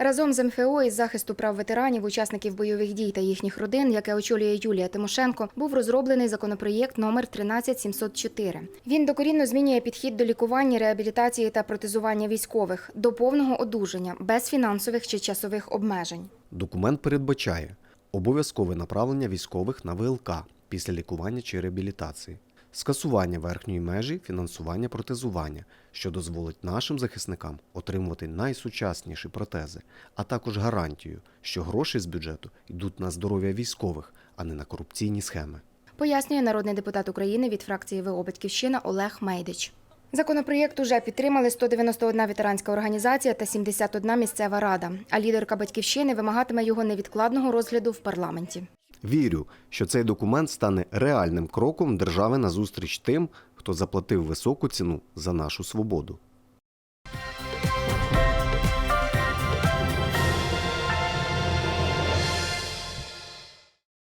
Разом з МФО із захисту прав ветеранів, учасників бойових дій та їхніх родин, яке очолює Юлія Тимошенко, був розроблений законопроєкт номер 13704. Він докорінно змінює підхід до лікування, реабілітації та протезування військових до повного одужання без фінансових чи часових обмежень. Документ передбачає обов'язкове направлення військових на ВЛК після лікування чи реабілітації, скасування верхньої межі фінансування протезування, що дозволить нашим захисникам отримувати найсучасніші протези, а також гарантію, що гроші з бюджету йдуть на здоров'я військових, а не на корупційні схеми. Пояснює народний депутат України від фракції ВО Батьківщина Олег Мейдич. Законопроєкт уже підтримали 191 ветеранська організація та 71 місцева рада. А лідерка батьківщини вимагатиме його невідкладного розгляду в парламенті. Вірю, що цей документ стане реальним кроком держави назустріч тим, хто заплатив високу ціну за нашу свободу.